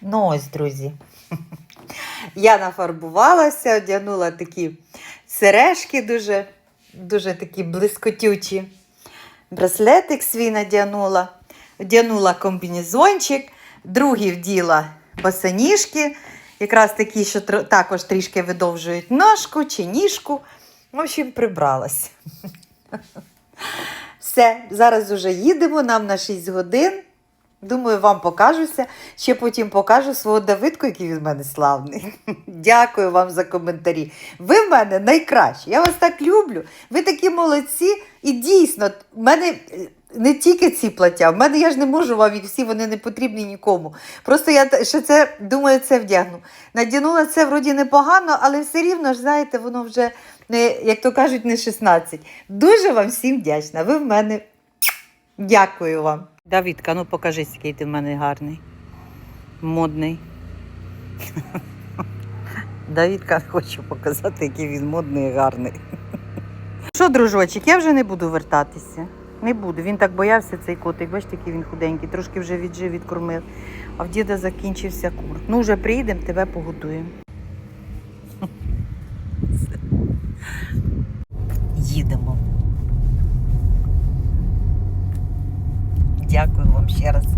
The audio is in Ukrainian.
Ну ось, друзі. Я нафарбувалася, одягнула такі сережки дуже, дуже такі блискотючі. Браслетик свій надягнула, одягнула комбінезончик, другий вділа босоніжки, якраз такі, що також трішки видовжують ножку чи ніжку. В общем, прибралась. Все, зараз уже їдемо, нам на 6 годин. Думаю, вам покажуся. Ще потім покажу свого Давидку, який від мене славний. Дякую вам за коментарі. Ви в мене найкращі. Я вас так люблю. Ви такі молодці. І дійсно, в мене е, не тільки ці плаття, в мене я ж не можу вам їх всі, вони не потрібні нікому. Просто я ще це думаю, це вдягну. Надягнула це вроді непогано, але все рівно ж, знаєте, воно вже, як то кажуть, не 16. Дуже вам всім вдячна. Ви в мене Дякую вам. Давідка, ну покажи, який ти в мене гарний. Модний. Давідка хоче показати, який він модний і гарний. Що, дружочок, я вже не буду вертатися. Не буду. Він так боявся, цей котик. Бачите, який він худенький, трошки вже віджив, відкормив. А в діда закінчився кур. Ну, вже приїдемо, тебе погодуємо. Їдемо. Дякую вам ще раз.